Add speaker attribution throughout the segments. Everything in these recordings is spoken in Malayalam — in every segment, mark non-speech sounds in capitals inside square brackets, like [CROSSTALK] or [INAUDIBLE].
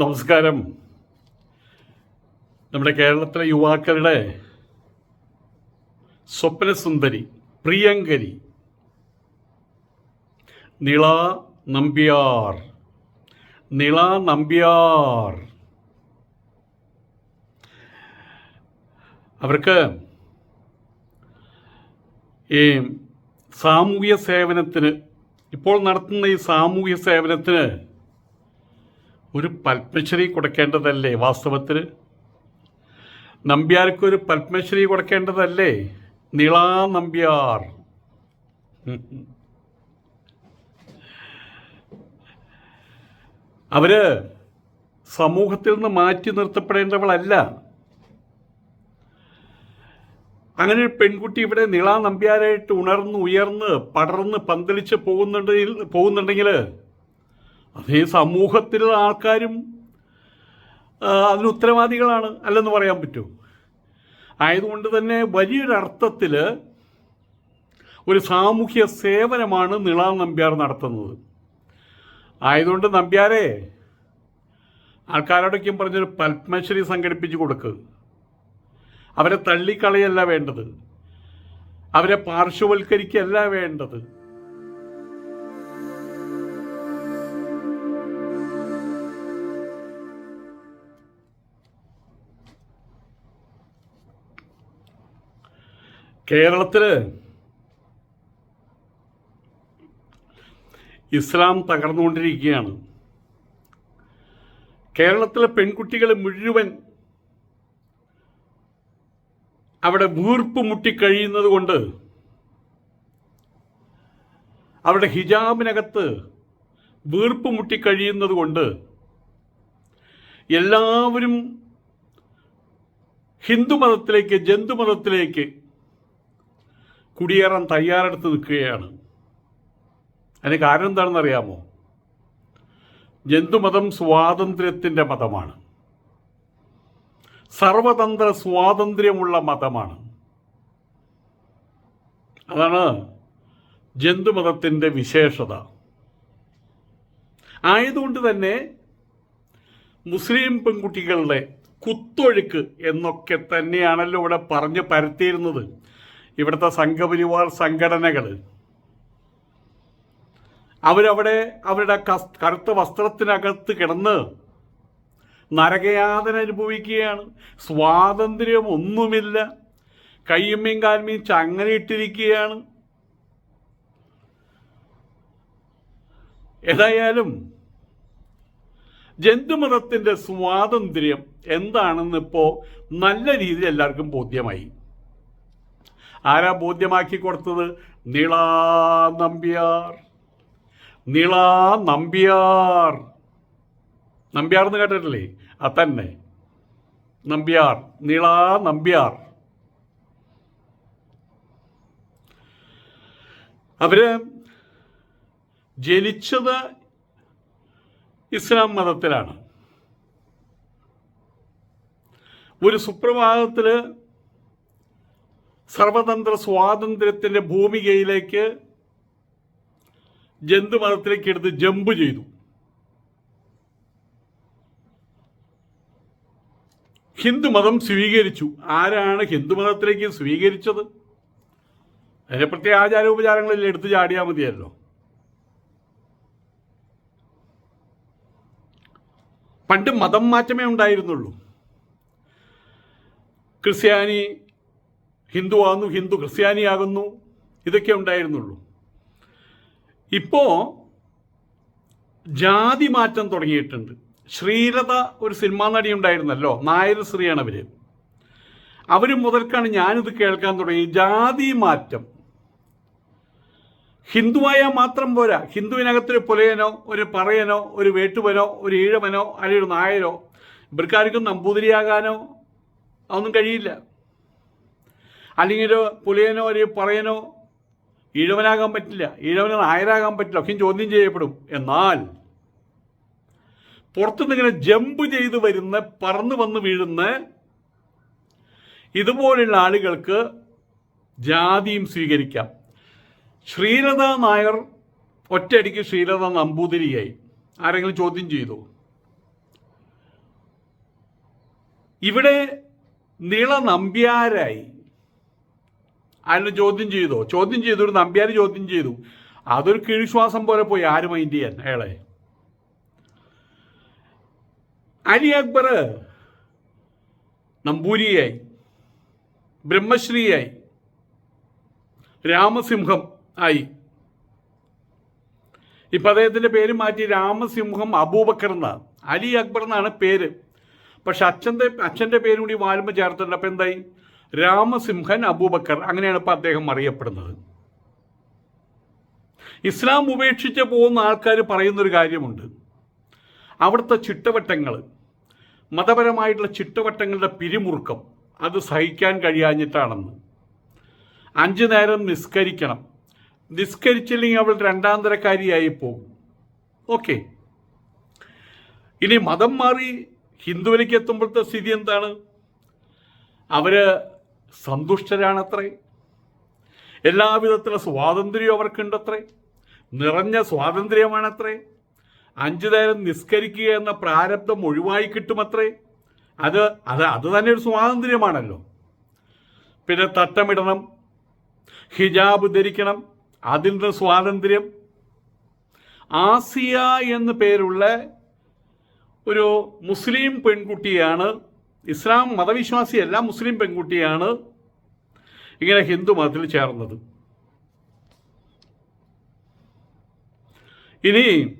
Speaker 1: നമസ്കാരം. നമ്മുടെ കേരളത്തിലെ യുവാക്കളുടെ സ്വപ്നസുന്ദരി പ്രിയങ്കരി നിള നമ്പ്യാർ. നിള നമ്പ്യാർ. അവർക്ക് ഈ സാമൂഹ്യ സേവനത്തിന് ഇപ്പോൾ നടത്തുന്ന ഈ സാമൂഹ്യ സേവനത്തിന് ഒരു പത്മശ്രീ കൊടുക്കേണ്ടതല്ലേ വാസ്തവത്തിൽ നമ്പ്യാർക്ക് ഒരു പത്മശ്രീ കൊടുക്കേണ്ടതല്ലേ? നിളാ നമ്പ്യാർ. അവർ സമൂഹത്തിൽ നിന്ന് മാറ്റി നിർത്തപ്പെടേണ്ടവളല്ല. അങ്ങനെ ഒരു പെൺകുട്ടി ഇവിടെ നിളാ നമ്പ്യാരായിട്ട് ഉണർന്ന് ഉയർന്ന് പടർന്ന് പന്തലിച്ച് പോകുന്നുണ്ടെങ്കിൽ പോകുന്നുണ്ടെങ്കിൽ അതേ സമൂഹത്തിലുള്ള ആൾക്കാരും അതിന് ഉത്തരവാദികളാണ്. അല്ലെന്ന് പറയാൻ പറ്റുമോ ആയതുകൊണ്ട് തന്നെ വലിയൊരർത്ഥത്തിൽ ഒരു സാമൂഹ്യ സേവനമാണ് നിള നമ്പ്യാർ നടത്തുന്നത്. ആയതുകൊണ്ട് നമ്പ്യാരെ ആൾക്കാരോടൊക്കെയും പറഞ്ഞൊരു പത്മശ്രീ സംഘടിപ്പിച്ച് കൊടുക്ക്. അവരെ തള്ളിക്കളയല്ല വേണ്ടത്. അവരെ പാർശ്വവൽക്കരിക്കല്ല വേണ്ടത്. കേരളത്തിൽ ഇസ്ലാം തകർന്നുകൊണ്ടിരിക്കുകയാണ്. കേരളത്തിലെ പെൺകുട്ടികൾ മുഴുവൻ അവിടെ വീർപ്പ് മുട്ടിക്കഴിയുന്നത് കൊണ്ട് അവരുടെ ഹിജാബിനകത്ത് വീർപ്പ് മുട്ടിക്കഴിയുന്നത് കൊണ്ട് എല്ലാവരും ഹിന്ദുമതത്തിലേക്ക് ജന്തുമതത്തിലേക്ക് കുടിയേറാൻ തയ്യാറെടുത്ത് നിൽക്കുകയാണ്. അതിന് കാരണം എന്താണെന്ന് അറിയാമോ ജന്തുമതം സ്വാതന്ത്ര്യത്തിന്റെ മതമാണ്. സർവതന്ത്ര സ്വാതന്ത്ര്യമുള്ള മതമാണ്. അതാണ് ജന്തുമതത്തിന്റെ വിശേഷത. ആയതുകൊണ്ട് തന്നെ മുസ്ലിം പെൺകുട്ടികളുടെ കുത്തൊഴുക്ക് എന്നൊക്കെ തന്നെയാണല്ലോ ഇവിടെ പറഞ്ഞ് പരത്തിയിരുന്നത്. ഇവിടുത്തെ സംഘപരിവാർ സംഘടനകൾ. അവരവിടെ അവരുടെ കറുത്ത വസ്ത്രത്തിനകത്ത് കിടന്ന് നരകയാതന അനുഭവിക്കുകയാണ്. സ്വാതന്ത്ര്യം ഒന്നുമില്ല. കയ്യമ്മയും കാൽമയും ചങ്ങലയിട്ടിരിക്കുകയാണ് ഏതായാലും ജന്തുമതത്തിന്റെ സ്വാതന്ത്ര്യം എന്താണെന്നിപ്പോൾ നല്ല രീതിയിൽ എല്ലാവർക്കും ബോധ്യമായി. ആരാ ബോധ്യമാക്കി കൊടുത്തത്? നിളാ നമ്പ്യാർ. നിളാ നമ്പ്യാർ. നമ്പ്യാർ എന്ന് കേട്ടിട്ടില്ലേ? ആ തന്നെ. നമ്പ്യാർ. നിളാ നമ്പ്യാർ. അവർ ജനിച്ചത് ഇസ്ലാം മതത്തിലാണ്. ഒരു സുപ്രഭാതത്തിൽ സർവതന്ത്ര സ്വാതന്ത്ര്യത്തിന്റെ ഭൂമികയിലേക്ക് ജന്തുമതത്തിലേക്ക് എടുത്ത് ജമ്പ് ചെയ്തു. ഹിന്ദുമതം സ്വീകരിച്ചു. ആരാണ് ഹിന്ദുമതത്തിലേക്ക് സ്വീകരിച്ചത്? അതിനെ പ്രത്യേക ആചാരോപചാരങ്ങളിൽ എടുത്തു ചാടിയാൽ മതിയല്ലോ. പണ്ട് മതം മാറ്റമേ ഉണ്ടായിരുന്നുള്ളൂ. ക്രിസ്ത്യാനി ഹിന്ദു ആകുന്നു ഹിന്ദു ക്രിസ്ത്യാനിയാകുന്നു. ഇതൊക്കെ ഉണ്ടായിരുന്നുള്ളൂ. ഇപ്പോൾ ജാതി മാറ്റം തുടങ്ങിയിട്ടുണ്ട്. ശ്രീലത ഒരു സിനിമാ നടി ഉണ്ടായിരുന്നല്ലോ നായർ ശ്രീയാണ് അവർ അവർ മുതൽക്കാണ് ഞാനിത് കേൾക്കാൻ തുടങ്ങി. ജാതി മാറ്റം. ഹിന്ദുവായാൽ മാത്രം പോരാ. ഹിന്ദുവിനകത്തൊരു പുലയനോ ഒരു പറയനോ ഒരു വേട്ടുവനോ ഒരു ഈഴവനോ അല്ലെങ്കിൽ ഒരു നായരോ ഇവർക്കാർക്കും നമ്പൂതിരിയാകാനോ അതൊന്നും കഴിയില്ല. അല്ലെങ്കിൽ ഒരു പുലയനോ ഒരു പറയനോ ഈഴവനാകാൻ പറ്റില്ല ഈഴവന് നായരാകാൻ പറ്റില്ല ഒക്കെ ചോദ്യം ചെയ്യപ്പെടും. എന്നാൽ പുറത്തുനിന്ന് ഇങ്ങനെ ജമ്പ് ചെയ്ത് വരുന്ന പറന്നു വന്ന് വീഴുന്ന ഇതുപോലുള്ള ആളുകൾക്ക് ജാതിയും സ്വീകരിക്കാം. ശ്രീലത നായർ ഒറ്റയടിക്ക് ശ്രീലത നമ്പൂതിരിയായി ആരെങ്കിലും ചോദ്യം ചെയ്തു? ഇവിടെ നീള നമ്പ്യാരായി അതിനെ ചോദ്യം ചെയ്തോ? ചോദ്യം ചെയ്തു ഒരു നമ്പ്യാർ ചോദ്യം ചെയ്തു. അതൊരു കീഴ്ശ്വാസം പോലെ പോയി. ആര് മൈൻഡ് ചെയ്യാൻ? അയാളെ. അലി അക്ബർ നമ്പൂരിയായി. ബ്രഹ്മശ്രീയായി. രാമസിംഹം ആയി. ഇപ്പം അദ്ദേഹത്തിന്റെ പേര് മാറ്റി രാമസിംഹം അബൂബക്കർ എന്നാണ്. അലി അക്ബർ എന്നാണ് പേര്. പക്ഷെ അച്ഛന്റെ അച്ഛന്റെ പേരും കൂടി വാലുമ്പ് ചേർത്തിട്ടുണ്ട്. അപ്പം എന്തായി? രാമസിംഹൻ അബൂബക്കർ അങ്ങനെയാണ് ഇപ്പം അദ്ദേഹം അറിയപ്പെടുന്നത്. ഇസ്ലാം ഉപേക്ഷിച്ച് പോകുന്ന ആൾക്കാർ പറയുന്നൊരു കാര്യമുണ്ട്. അവിടുത്തെ ചിട്ടവട്ടങ്ങൾ മതപരമായിട്ടുള്ള ചിട്ടവട്ടങ്ങളുടെ പിരിമുറുക്കം അത് സഹിക്കാൻ കഴിയാഞ്ഞിട്ടാണെന്ന്. അഞ്ചു നേരം നിസ്കരിക്കണം. നിസ്കരിച്ചില്ലെങ്കിൽ അവൾ രണ്ടാം തരക്കാരിയായി പോകും. ഓക്കെ. ഇനി മതം മാറി ഹിന്ദുവിലേക്ക് എത്തുമ്പോഴത്തെ സ്ഥിതി എന്താണ്? അവർ സന്തുഷ്ടരാണത്രേ. എല്ലാവിധത്തിലുള്ള സ്വാതന്ത്ര്യവും അവർക്കുണ്ടത്രേ. നിറഞ്ഞ സ്വാതന്ത്ര്യമാണത്രേ. അഞ്ചു നേരം നിസ്കരിക്കുക എന്ന പ്രാരബ്ധം ഒഴിവായി കിട്ടുമത്രേ. അത് അത് അത് തന്നെ ഒരു സ്വാതന്ത്ര്യമാണല്ലോ. പിന്നെ തട്ടമിടണം. ഹിജാബ് ധരിക്കണം. അതിൽ നിന്ന് സ്വാതന്ത്ര്യം. ആസിയ എന്ന് പേരുള്ള ഒരു മുസ്ലിം പെൺകുട്ടിയാണ് ഇസ്ലാം മതവിശ്വാസിയല്ല മുസ്ലിം പെൺകുട്ടിയാണ് ഇങ്ങനെ ഹിന്ദു മതത്തിൽ ചേർന്നത്. ഇനി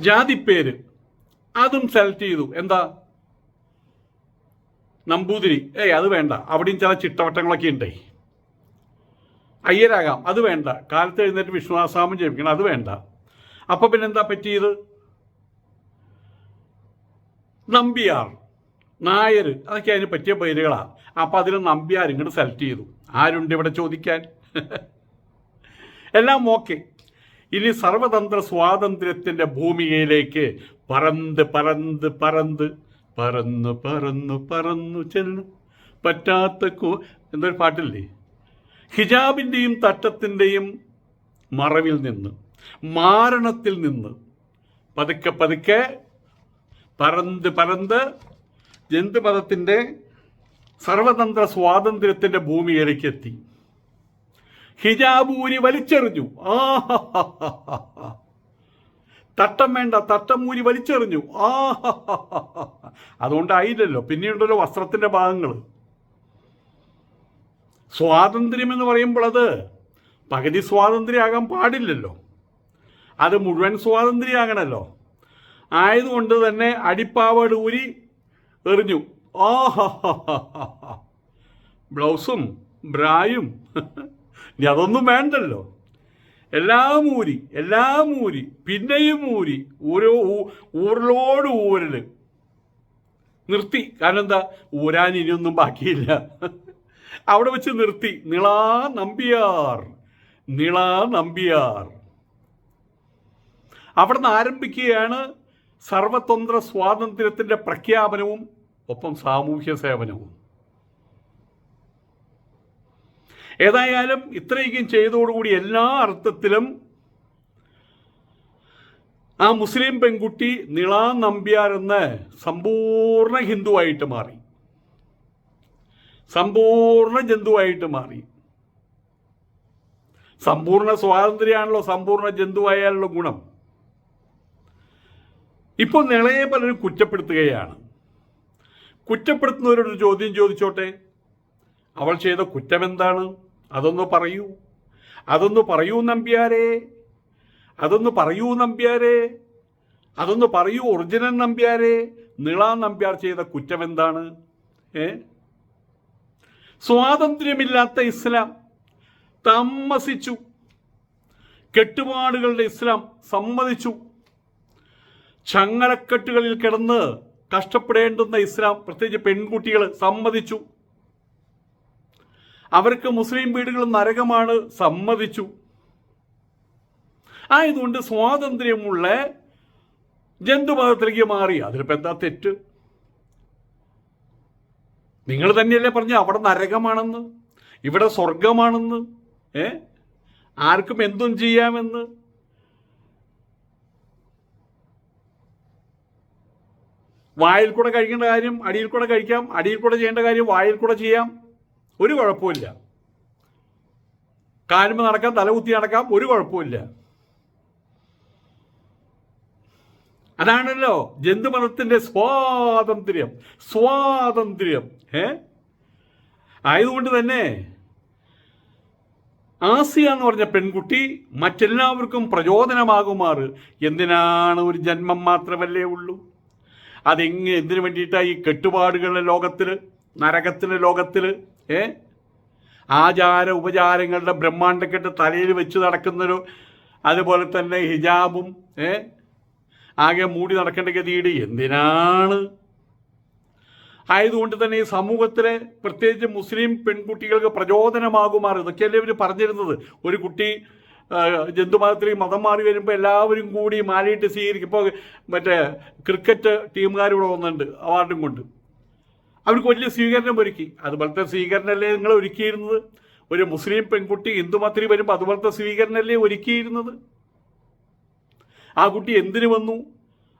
Speaker 1: ജാതി പേര് അതും സെലക്ട് ചെയ്തു. എന്താ? നമ്പൂതിരി. ഏയ് അത് വേണ്ട. അവിടെയും ചില ചിട്ടവട്ടങ്ങളൊക്കെ ഉണ്ടേ. അയ്യരാകാം. അത് വേണ്ട. കാലത്ത് എഴുന്നേറ്റ് വിശ്വാസാമം ജപിക്കണം. അത് വേണ്ട. അപ്പം പിന്നെന്താ പറ്റിയത്? നമ്പിയാർ നായർ അതൊക്കെ അതിന് പറ്റിയ പേരുകളാണ് അപ്പം അതിൽ നമ്പ്യാർ ഇങ്ങോട്ട് സെലക്ട് ചെയ്തു. ആരുണ്ട് ഇവിടെ ചോദിക്കാൻ? എല്ലാം ഓക്കെ ഇനി സർവതന്ത്ര സ്വാതന്ത്ര്യത്തിന്റെ ഭൂമികയിലേക്ക് പറന്ന് പറന്ന് പറന്ന് പറന്നു പറന്നു പറന്നു ചെല്ലും. പറ്റാത്ത കോ എന്തൊരു പാട്ടില്ലേ? ഹിജാബിന്റെയും തട്ടത്തിന്റെയും മറവിൽ നിന്ന് മാരണത്തിൽ നിന്ന് പതുക്കെ പതുക്കെ പറന്ന് പറന്ന് ജന്തുമതത്തിന്റെ സർവതന്ത്ര സ്വാതന്ത്ര്യത്തിന്റെ ഭൂമിയിലേക്ക് എത്തി ഹിജാബൂരി വലിച്ചെറിഞ്ഞു. ആ തട്ടം വേണ്ട തട്ടം ഊരി വലിച്ചെറിഞ്ഞു. ആ അതുകൊണ്ടായില്ലല്ലോ. പിന്നെയുണ്ടല്ലോ വസ്ത്രത്തിന്റെ ഭാഗങ്ങൾ സ്വാതന്ത്ര്യം എന്ന് പറയുമ്പോൾ അത് പകുതി സ്വാതന്ത്ര്യമാകാൻ പാടില്ലല്ലോ. അത് മുഴുവൻ സ്വാതന്ത്ര്യമാകണമല്ലോ ആയതുകൊണ്ട് തന്നെ അടിപ്പാവട് ഊരി എറിഞ്ഞു. ആ ബ്ലൗസും ബ്രായും. ഇനി അതൊന്നും വേണ്ടല്ലോ. എല്ലാം ഊരി എല്ലാം ഊരി പിന്നെയും ഊരി ഓരോ ഊരലോട് ഊരൽ. നിർത്തി. കാരണം എന്താ? ഊരാൻ ഇനിയൊന്നും ബാക്കിയില്ല. അവിടെ വെച്ച് നിർത്തി. നിളാ നമ്പിയാർ നിളാ നമ്പിയാർ. അവിടെ നിന്ന് ആരംഭിക്കുകയാണ് സർവതന്ത്ര സ്വാതന്ത്ര്യത്തിന്റെ പ്രഖ്യാപനവും ഒപ്പം സാമൂഹ്യ സേവനവും. ഏതായാലും ഇത്രയൊക്കെയും ചെയ്തതോടുകൂടി എല്ലാ അർത്ഥത്തിലും ആ മുസ്ലിം പെൺകുട്ടി നിളാ നമ്പ്യാർ എന്ന് സമ്പൂർണ ഹിന്ദുവായിട്ട് മാറി. സമ്പൂർണ ജന്തുവായിട്ട് മാറി. സമ്പൂർണ സ്വാതന്ത്ര്യമാണല്ലോ സമ്പൂർണ ജന്തുവായാലുള്ള ഗുണം. ഇപ്പോൾ നിളയെ പലരും കുറ്റപ്പെടുത്തുകയാണ്. കുറ്റപ്പെടുത്തുന്നവരോട് ചോദ്യം ചോദിച്ചോട്ടെ? അവൾ ചെയ്ത കുറ്റം എന്താണ് അതൊന്ന് പറയൂ. അതൊന്ന് പറയൂ നമ്പ്യാരെ. അതൊന്ന് പറയൂ നമ്പ്യാരെ. അതൊന്ന് പറയൂ ഒറിജിനൽ നമ്പ്യാരെ. നിള നമ്പ്യാർ ചെയ്ത കുറ്റം എന്താണ് ഏ? സ്വാതന്ത്ര്യമില്ലാത്ത ഇസ്ലാം. താമസിച്ചു കെട്ടുപാടുകളുടെ ഇസ്ലാം സമ്മതിച്ചു. ചങ്ങലക്കെട്ടുകളിൽ കിടന്ന് കഷ്ടപ്പെടേണ്ടുന്ന ഇസ്ലാം പ്രത്യേകിച്ച് പെൺകുട്ടികൾ സമ്മതിച്ചു. അവർക്ക് മുസ്ലിം വീടുകൾ നരകമാണ് സമ്മതിച്ചു. ആയതുകൊണ്ട് സ്വാതന്ത്ര്യമുള്ള ജന്തുമതത്തിലേക്ക് മാറി. അതിലിപ്പോൾ എന്താ തെറ്റ്? നിങ്ങൾ തന്നെയല്ലേ പറഞ്ഞു അവിടെ നരകമാണെന്ന് ഇവിടെ സ്വർഗമാണെന്ന് ഏ? ആർക്കും എന്തും ചെയ്യാമെന്ന്. വായിൽ കൂടെ കഴിക്കേണ്ട കാര്യം അടിയിൽ കൂടെ കഴിക്കാം. അടിയിൽ കൂടെ ചെയ്യേണ്ട കാര്യം വായിൽ കൂടെ ചെയ്യാം. ഒരു കുഴപ്പമില്ല കാലുമ്പ് നടക്കാം തലകുത്തി നടക്കാം ഒരു കുഴപ്പമില്ല അതാണല്ലോ ജന്തുമതത്തിന്റെ സ്വാതന്ത്ര്യം. സ്വാതന്ത്ര്യം. ഏ? ആയതുകൊണ്ട് തന്നെ ആസിയ എന്ന് പറഞ്ഞ പെൺകുട്ടി മറ്റെല്ലാവർക്കും പ്രചോദനമാകുമാറ്. എന്തിനാണ് ഒരു ജന്മം മാത്രമല്ലേ ഉള്ളൂ? അതെങ്ങനെ എന്തിനു വേണ്ടിയിട്ടാണ് ഈ കെട്ടുപാടുകളുടെ ലോകത്തിൽ നരകത്തിലെ ലോകത്തിൽ ഏ? ആചാര ഉപചാരങ്ങളുടെ ബ്രഹ്മാണ്ടക്കെട്ട് തലയിൽ വെച്ച് നടക്കുന്നൊരു അതുപോലെ തന്നെ ഹിജാബും ഏ? ആകെ മൂടി നടക്കേണ്ട ഗതിയുടെ എന്തിനാണ്? ആയതുകൊണ്ട് തന്നെ ഈ സമൂഹത്തിലെ പ്രത്യേകിച്ച് മുസ്ലിം പെൺകുട്ടികൾക്ക് പ്രചോദനമാകുമാർ ഇതൊക്കെയല്ലേ ഇവർ പറഞ്ഞിരുന്നത്? ഒരു കുട്ടി ജന്തുമതത്തിലേക്ക് മതം മാറി വരുമ്പോൾ എല്ലാവരും കൂടി മാലയിട്ട് സ്വീകരിക്കും. ഇപ്പോൾ മറ്റേ ക്രിക്കറ്റ് ടീമുകാർ ഇവിടെ വന്നിട്ടുണ്ട് അവാർഡും കൊണ്ട്. അവർക്ക് വലിയ സ്വീകരണം ഒരുക്കി. അതുപോലത്തെ സ്വീകരണമല്ലേ നിങ്ങൾ ഒരുക്കിയിരുന്നത്? ഒരു മുസ്ലിം പെൺകുട്ടി ഹിന്ദുമാത്രി വരുമ്പോൾ അതുപോലത്തെ സ്വീകരണമല്ലേ ഒരുക്കിയിരുന്നത്? ആ കുട്ടി എന്തിനു വന്നു?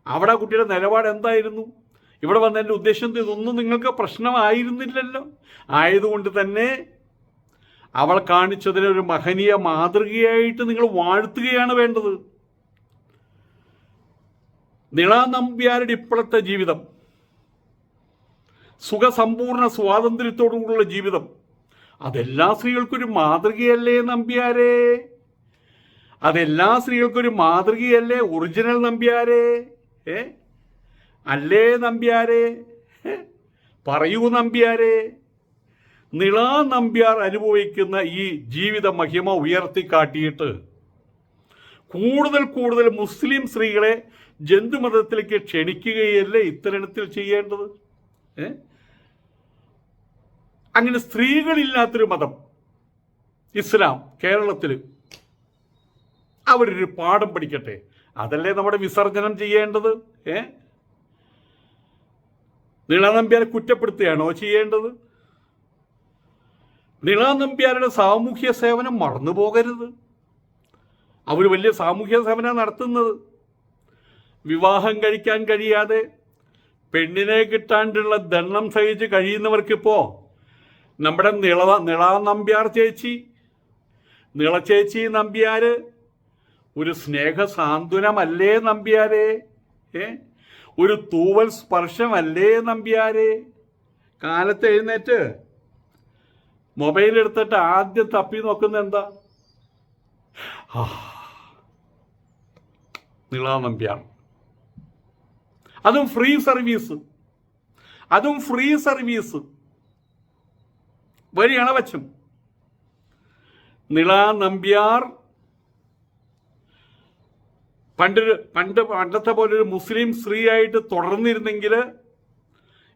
Speaker 1: അവിടെ കുട്ടിയുടെ നിലപാട് എന്തായിരുന്നു? ഇവിടെ വന്നതിന്റെ ഉദ്ദേശം ഇതൊന്നും നിങ്ങൾക്ക് പ്രശ്നമായിരുന്നില്ലല്ലോ. ആയതുകൊണ്ട് തന്നെ അവൾ കാണിച്ചതിനെ ഒരു മഹനീയ മാതൃകയായിട്ട് നിങ്ങൾ വാഴ്ത്തുകയാണ് വേണ്ടത്. നിള നമ്പ്യാരുടെ ഇപ്പോഴത്തെ ജീവിതം സുഖസമ്പൂർണ സ്വാതന്ത്ര്യത്തോടുകൂടിയുള്ള ജീവിതം അതെല്ലാ സ്ത്രീകൾക്കൊരു മാതൃകയല്ലേ നമ്പ്യാരേ? അതെല്ലാ സ്ത്രീകൾക്കൊരു മാതൃകയല്ലേ ഒറിജിനൽ നമ്പ്യാരേ? ഏ? അല്ലേ നമ്പ്യാരേ? പറയൂ നമ്പ്യാരേ. നിള നമ്പ്യാർ അനുഭവിക്കുന്ന ഈ ജീവിത മഹിമ ഉയർത്തിക്കാട്ടിയിട്ട് കൂടുതൽ കൂടുതൽ മുസ്ലിം സ്ത്രീകളെ ജന്തുമതത്തിലേക്ക് ക്ഷണിക്കുകയല്ലേ ഇത്തരണത്തിൽ ചെയ്യേണ്ടത്? അങ്ങനെ സ്ത്രീകളില്ലാത്തൊരു മതം ഇസ്ലാം കേരളത്തിൽ അവരൊരു പാഠം പഠിക്കട്ടെ. അതല്ലേ നമ്മുടെ വിസർജനം ചെയ്യേണ്ടത്? ഏ? നിളനമ്പ്യാരെ കുറ്റപ്പെടുത്തുകയാണോ ചെയ്യേണ്ടത്? നിളനമ്പ്യാരുടെ സാമൂഹ്യ സേവനം മറന്നു പോകരുത് അവർ വലിയ സാമൂഹ്യ സേവനം നടത്തുന്നത്. വിവാഹം കഴിക്കാൻ കഴിയാതെ പെണ്ണിനെ കിട്ടാണ്ടുള്ള ദണ്ണം സഹിച്ച് കഴിയുന്നവർക്കിപ്പോൾ നമ്മുടെ നിള നിള നമ്പ്യാർ ചേച്ചി നിളച്ചേച്ചി നമ്പ്യാര് ഒരു സ്നേഹ സാന്ത്വനമല്ലേ നമ്പ്യാരെ? ഏ? ഒരു തൂവൽ സ്പർശമല്ലേ നമ്പ്യാരെ? കാലത്ത് എഴുന്നേറ്റ് മൊബൈൽ എടുത്തിട്ട് ആദ്യം തപ്പി നോക്കുന്ന എന്താ? നിളാ നിള അതും ഫ്രീ സർവീസ്. അതും ഫ്രീ സർവീസ്. വരി അണവച്ചം നിളാ നമ്പ്യാർ പണ്ടൊരു പണ്ട് പണ്ടത്തെ പോലെ ഒരു മുസ്ലിം സ്ത്രീയായിട്ട് തുടർന്നിരുന്നെങ്കിൽ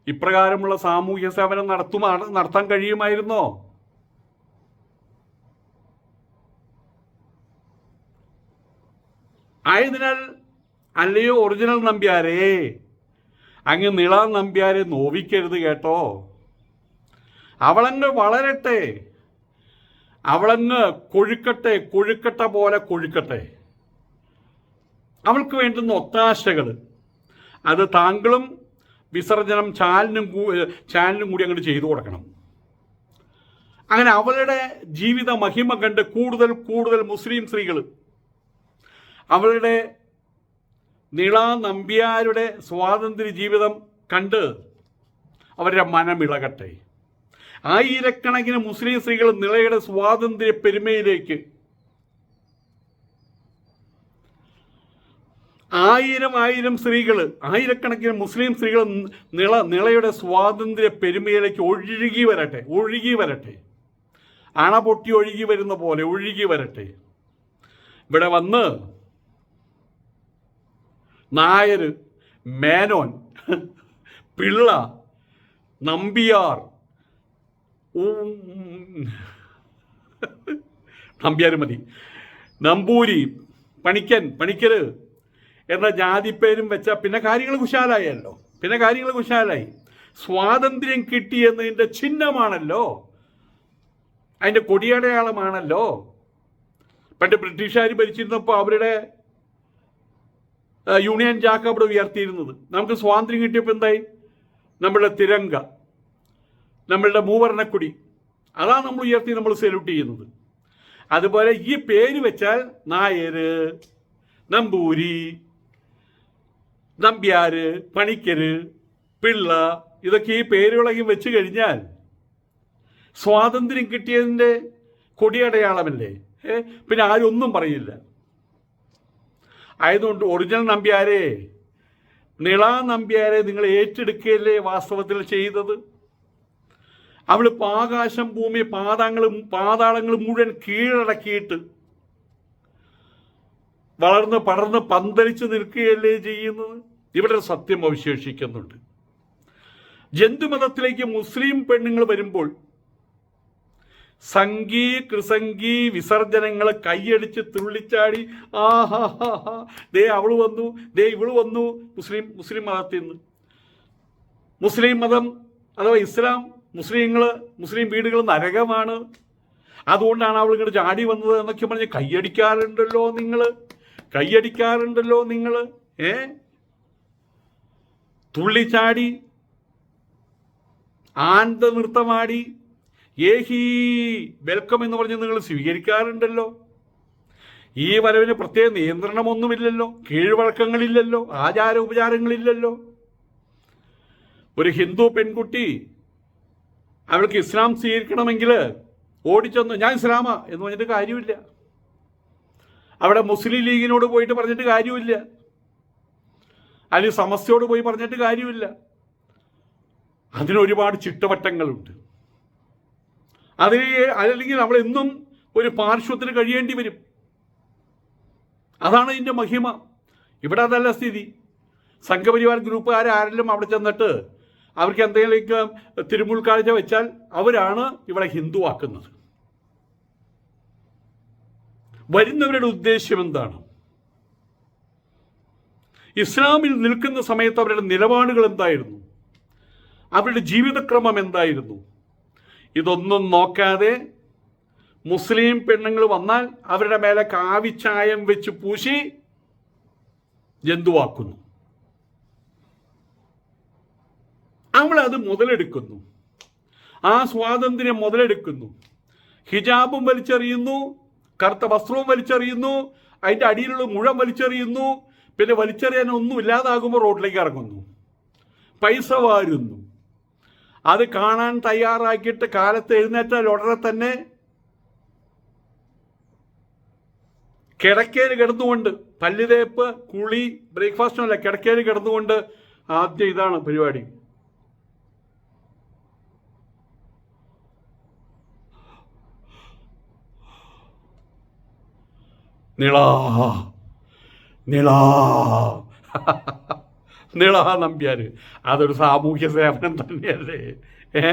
Speaker 1: ഇപ്രകാരമുള്ള സാമൂഹ്യ സേവനം നടത്തുമാണ് നടത്താൻ കഴിയുമായിരുന്നോ? ആയതിനാൽ അല്ലയോ ഒറിജിനൽ നമ്പ്യാരേ? അങ്ങ് നിള നമ്പ്യാരെ നോവിക്കരുത് കേട്ടോ. അവളങ്ങ് വളരട്ടെ. അവളങ്ങ് കൊഴുക്കട്ടെ കൊഴുക്കട്ട പോലെ കൊഴുക്കട്ടെ. അവൾക്ക് വേണ്ടുന്ന ഒത്താശകൾ അത് താങ്കളും വിസർജനം ചാലിനും ചാലിനും കൂടി അങ്ങോട്ട് ചെയ്തു കൊടുക്കണം. അങ്ങനെ അവളുടെ ജീവിത മഹിമ കണ്ട് കൂടുതൽ കൂടുതൽ മുസ്ലിം സ്ത്രീകൾ അവളുടെ നിള നമ്പ്യാരുടെ സ്വാതന്ത്ര്യ ജീവിതം കണ്ട് അവരുടെ മനമിളകട്ടെ ആയിരക്കണക്കിന് മുസ്ലിം സ്ത്രീകൾ നിളയുടെ സ്വാതന്ത്ര്യ പെരുമയിലേക്ക് ആയിരം ആയിരം സ്ത്രീകൾ ആയിരക്കണക്കിന് മുസ്ലിം സ്ത്രീകൾ നിള നിളയുടെ സ്വാതന്ത്ര്യ പെരുമയിലേക്ക് ഒഴുകി വരട്ടെ ഒഴുകി വരട്ടെ. അണ പൊട്ടി ഒഴുകി വരുന്ന പോലെ ഒഴുകി വരട്ടെ. ഇവിടെ വന്ന് നായർ മേനോൻ പിള്ള നമ്പിയാർ. നമ്പ്യാർ മതി. നമ്പൂരി പണിക്കൻ പണിക്കർ എന്ന ജാതിപ്പേരും വെച്ച പിന്നെ കാര്യങ്ങൾ കുശാലായല്ലോ. പിന്നെ കാര്യങ്ങൾ കുശാലായി. സ്വാതന്ത്ര്യം കിട്ടിയെന്നതിന്റെ ചിഹ്നമാണല്ലോ. അതിന്റെ കൊടിയടയാളമാണല്ലോ. പണ്ട് ബ്രിട്ടീഷുകാർ ഭരിച്ചിരുന്നപ്പോൾ അവരുടെ യൂണിയൻ ജാക്ക് അവിടെ ഉയർത്തിയിരുന്നത്. നമുക്ക് സ്വാതന്ത്ര്യം കിട്ടിയപ്പോൾ എന്തായി? നമ്മളുടെ തിരങ്ക നമ്മളുടെ മൂവർണക്കുടി അതാണ് നമ്മൾ ഉയർത്തി നമ്മൾ സെല്യൂട്ട് ചെയ്യുന്നത്. അതുപോലെ ഈ പേര് വെച്ചാൽ നായർ നമ്പൂരി നമ്പ്യാര് പണിക്കര് പിള്ള ഇതൊക്കെ ഈ പേരുകളൊക്കെ വെച്ച് കഴിഞ്ഞാൽ സ്വാതന്ത്ര്യം കിട്ടിയതിന്റെ കൊടിയടയാളമല്ലേ പിന്നെ ആരും ഒന്നും പറയില്ല. ആയതുകൊണ്ട് ഒറിജിനൽ നമ്പ്യാരെ നിള നമ്പ്യാരെ നിങ്ങൾ ഏറ്റെടുക്കുകയല്ലേ വാസ്തവത്തിൽ ചെയ്തത്? അവൾ ആകാശം ഭൂമി പാതാങ്ങളും പാതാളങ്ങൾ മുഴുവൻ കീഴടക്കിയിട്ട് വളർന്ന് പടർന്ന് പന്തലിച്ച് നിൽക്കുകയല്ലേ ചെയ്യുന്നത്? ഇവിടെ സത്യം അവശേഷിക്കുന്നുണ്ട്. ജന്തുമതത്തിലേക്ക് മുസ്ലിം പെണ്ണുങ്ങൾ വരുമ്പോൾ സംഗീ കൃസംഗി വിസർജനങ്ങൾ കൈയടിച്ച് തുള്ളിച്ചാടി. ആ ഹാ ഹാ ഹാ ദേ അവൾ വന്നു. ദേ ഇവൾ വന്നു. മുസ്ലിം മുസ്ലിം മതത്തിൽ നിന്ന്. മുസ്ലിം മതം അഥവാ ഇസ്ലാം മുസ്ലിങ്ങൾ മുസ്ലിം വീടുകൾ നരകമാണ്. അതുകൊണ്ടാണ് അവൾ ഇങ്ങോട്ട് ചാടി വന്നത് എന്നൊക്കെ പറഞ്ഞ് കൈയടിക്കാറുണ്ടല്ലോ നിങ്ങൾ കൈയടിക്കാറുണ്ടല്ലോ നിങ്ങൾ ഏ? തുള്ളിച്ചാടി. ആനന്ദ നൃത്തമാടി. ഏഹീ വെൽക്കം എന്ന് പറഞ്ഞ് നിങ്ങൾ സ്വീകരിക്കാറുണ്ടല്ലോ. ഈ വരവിന് പ്രത്യേക നിയന്ത്രണമൊന്നുമില്ലല്ലോ. കീഴ്വഴക്കങ്ങളില്ലല്ലോ. ആചാര ഉപചാരങ്ങളില്ലല്ലോ ഒരു ഹിന്ദു പെൺകുട്ടി അവൾക്ക് ഇസ്ലാം സ്വീകരിക്കണമെങ്കിൽ ഓടിച്ചെന്ന് ഞാൻ ഇസ്ലാമ എന്ന് പറഞ്ഞിട്ട് കാര്യമില്ല. അവിടെ മുസ്ലിം ലീഗിനോട് പോയിട്ട് പറഞ്ഞിട്ട് കാര്യമില്ല. അല്ലെങ്കിൽ സമസ്യയോട് പോയി പറഞ്ഞിട്ട് കാര്യമില്ല. അതിനൊരുപാട് ചിട്ടവട്ടങ്ങളുണ്ട്. അതിന് അല്ലെങ്കിൽ നമ്മൾ എന്നും ഒരു പാർശ്വത്തിന് കഴിയേണ്ടി വരും. അതാണ് ഇതിന്റെ മഹിമ. ഇവിടെ അതല്ല സ്ഥിതി. സംഘപരിവാർ ഗ്രൂപ്പുകാർ ആരെങ്കിലും അവിടെ ചെന്നിട്ട് അവർക്ക് എന്തെങ്കിലും തിരുമുൾക്കാഴ്ച വെച്ചാൽ അവരാണ് ഇവിടെ ഹിന്ദുവാക്കുന്നത്. വരുന്നവരുടെ ഉദ്ദേശ്യം എന്താണ്? ഇസ്ലാമിൽ നിൽക്കുന്ന സമയത്ത് അവരുടെ നിലപാടുകൾ എന്തായിരുന്നു? അവരുടെ ജീവിതക്രമം എന്തായിരുന്നു? ഇതൊന്നും നോക്കാതെ മുസ്ലിം പെണ്ണുങ്ങൾ വന്നാൽ അവരുടെ മേലെ കാവിച്ചായം വെച്ച് പൂശി ജന്തുവാക്കുന്നു. അവൾ അത് മുതലെടുക്കുന്നു. ആ സ്വാതന്ത്ര്യം മുതലെടുക്കുന്നു. ഹിജാബും വലിച്ചെറിയുന്നു കറുത്ത വസ്ത്രവും വലിച്ചെറിയുന്നു അതിന്റെ അടിയിലുള്ള മുഴം വലിച്ചെറിയുന്നു പിന്നെ വലിച്ചെറിയാൻ ഒന്നും ഇല്ലാതാകുമ്പോൾ റോഡിലേക്ക് ഇറങ്ങുന്നു. പൈസ വാരുന്നു. അത് കാണാൻ തയ്യാറാക്കിയിട്ട് കാലത്ത് എഴുന്നേറ്റാൽ ഉടനെ തന്നെ കിടക്കയിൽ കിടന്നുകൊണ്ട് പല്ലുതേപ്പ് കുളി ബ്രേക്ക്ഫാസ്റ്റും അല്ല കിടക്കയിൽ കിടന്നുകൊണ്ട് ആദ്യം ഇതാണ് പരിപാടി. നിളാ നിളാ. [LAUGHS] നിള നമ്പ്യാർ അതൊരു സാമൂഹ്യ സേവനം തന്നെയല്ലേ. ഏ?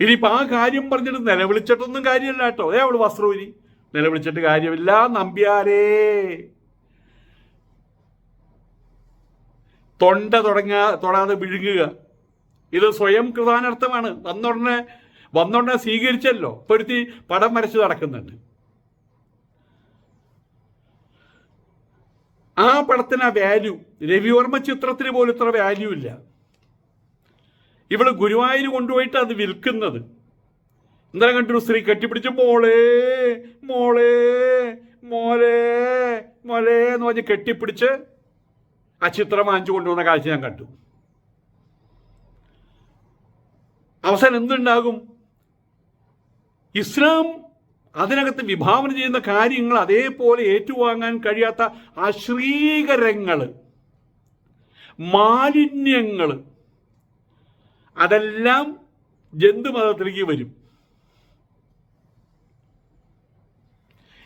Speaker 1: ഇനിയിപ്പോൾ ആ കാര്യം പറഞ്ഞിട്ട് നിലവിളിച്ചിട്ടൊന്നും കാര്യമല്ല കേട്ടോ. ഏ അവൾ വസ്ത്രൂരി നിലവിളിച്ചിട്ട് കാര്യമില്ല നമ്പ്യാരേ. തൊണ്ട തുടങ്ങാ തൊടാതെ വിഴുങ്ങുക. ഇത് സ്വയം കൃതാനർത്ഥമാണ്. വന്നുടനെ വന്നുടനെ സ്വീകരിച്ചല്ലോ. പൊരുത്തി പടം വരച്ച് നടക്കുന്നുണ്ട്. ആ പടത്തിന് ആ വാല്യൂ രവിവർമ്മ ചിത്രത്തിന് പോലും ഇത്ര വാല്യൂ ഇല്ല. ഇവൾ ഗുരുവായൂർ കൊണ്ടുപോയിട്ട് അത് വിൽക്കുന്നത്. ഇന്നലെ കണ്ടൊരു സ്ത്രീ കെട്ടിപ്പിടിച്ച് മോളേ മോളേ മോലേ മോലേ എന്ന് പറഞ്ഞ് കെട്ടിപ്പിടിച്ച് ആ ചിത്രം വാങ്ങിച്ചു കൊണ്ടുവന്ന കാഴ്ച ഞാൻ കണ്ടു. അവസാനം എന്തുണ്ടാകും? ഇസ്ലാം അതിനകത്ത് വിഭാവന ചെയ്യുന്ന കാര്യങ്ങൾ അതേപോലെ ഏറ്റുവാങ്ങാൻ കഴിയാത്ത അശ്രീകരങ്ങൾ മാലിന്യങ്ങൾ അതെല്ലാം ജന്തുമതത്തിലേക്ക് വരും.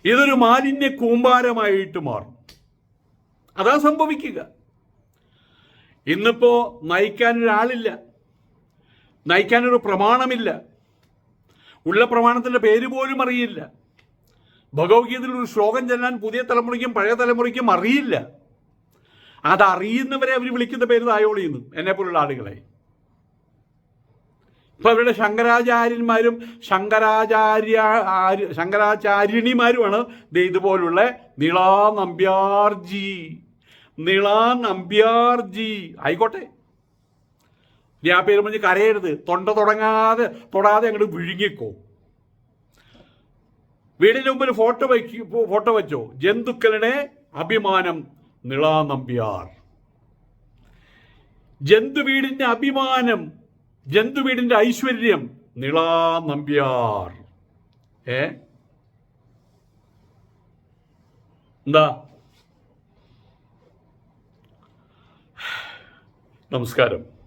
Speaker 1: ഇതൊരു മാലിന്യ കൂമ്പാരമായിട്ട് മാറും. അതാ സംഭവിക്കുക. ഇന്നിപ്പോ നയിക്കാനൊരാളില്ല. നയിക്കാനൊരു പ്രമാണമില്ല. ഉള്ള പ്രമാണത്തിന്റെ പേര് പോലും അറിയില്ല. ഭഗവത്ഗീതയിൽ ഒരു ശ്ലോകം ചെല്ലാൻ പുതിയ തലമുറയ്ക്കും പഴയ തലമുറയ്ക്കും അറിയില്ല. അതറിയുന്നവരെ അവർ വിളിക്കുന്ന പേര് തായോളിയെന്നും എന്നെ പോലുള്ള ആളുകളെ. ഇപ്പൊ അവരുടെ ശങ്കരാചാര്യന്മാരും ശങ്കരാചാര്യ ശങ്കരാചാര്യണിമാരുമാണ് ഇതുപോലുള്ള നിളാ നമ്പ്യാർജി നിളാ നമ്പ്യാർജി. ആയിക്കോട്ടെ. പേര് പറഞ്ഞ് കരയരുത്. തൊണ്ട തുടങ്ങാതെ തൊടാതെ അങ്ങോട്ട് വിഴുങ്ങിക്കോ. വീടിന് മുമ്പിൽ ഫോട്ടോ വയ്ക്ക ഫോട്ടോ വെച്ചോ. ജന്തുക്കളുടെ അഭിമാനം നിളാ നമ്പ്യാർ ജന്തു വീടിന്റെ അഭിമാനം ജന്തു വീടിന്റെ ഐശ്വര്യം നിളാ നമ്പ്യാർ ഏ? എന്താ? നമസ്കാരം.